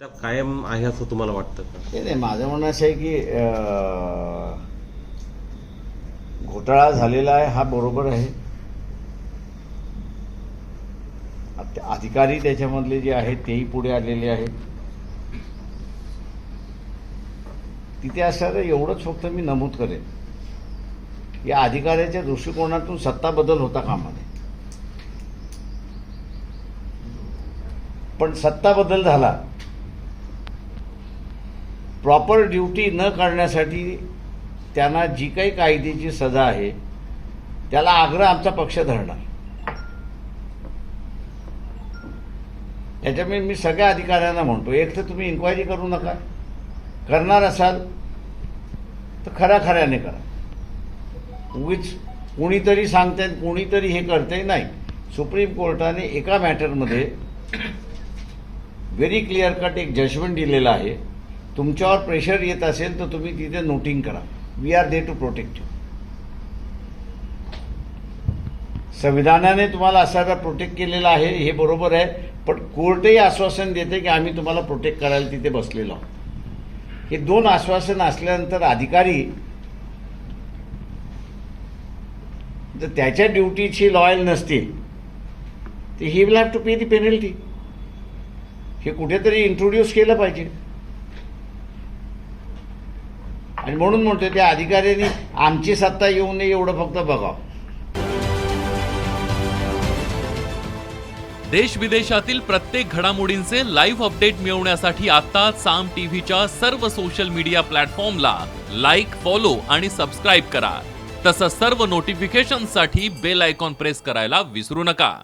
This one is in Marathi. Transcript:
कायम आहे असं तुम्हाला वाटतं का? ते नाही माझं म्हणणं असं आहे की अं, घोटाळा झालेला आहे हा बरोबर आहे. आता अधिकारी त्याच्यामधले जे आहेत तेही पुढे आलेले आहेत. तिथे असणारं एवढंच फक्त मी नमूद करेन. या अधिकाऱ्याच्या दृष्टिकोनातून सत्ता बदल होता कामा नये पण सत्ता बदल झाला. प्रॉपर ड्युटी न करण्यासाठी त्यांना जी काही कायद्याची सजा आहे त्याला आग्रह आमचा पक्ष धरणार. याच्यामुळे मी सगळ्या अधिकाऱ्यांना म्हणतो एक तर तुम्ही इन्क्वायरी करू नका. करणार असाल तर खऱ्या खऱ्याने करा. उगीच कोणीतरी सांगते कोणीतरी हे करते नाही. सुप्रीम कोर्टाने एका मॅटरमध्ये व्हेरी क्लिअर कट एक जजमेंट दिलेलं आहे. तुमच्यावर प्रेशर येत असेल तर तुम्ही तिथे नोटिंग करा. We are there to protect you संविधानाने तुम्हाला असायला प्रोटेक्ट केलेलं आहे हे बरोबर आहे पण कोर्टही आश्वासन देते की आम्ही तुम्हाला प्रोटेक्ट करायला तिथे बसलेलो आहोत. हे दोन आश्वासन असल्यानंतर अधिकारी जर त्याच्या ड्युटीची लॉयल नसतील तर he will have to pay the penalty हे कुठेतरी इंट्रोड्यूस केलं पाहिजे. आणि म्हणून म्हणतो त्या अधिकाऱ्यांनी आमची सत्ता येऊ नये एवढं फक्त बघावं देश विदेशातील प्रत्येक घडामोडींचे लाईव्ह अपडेट मिळवण्यासाठी आता साम टीव्हीच्या सर्व सोशल मीडिया प्लॅटफॉर्मला लाईक फॉलो आणि सबस्क्राईब करा. तसंच सर्व नोटिफिकेशनसाठी बेल आयकॉन प्रेस करायला विसरू नका.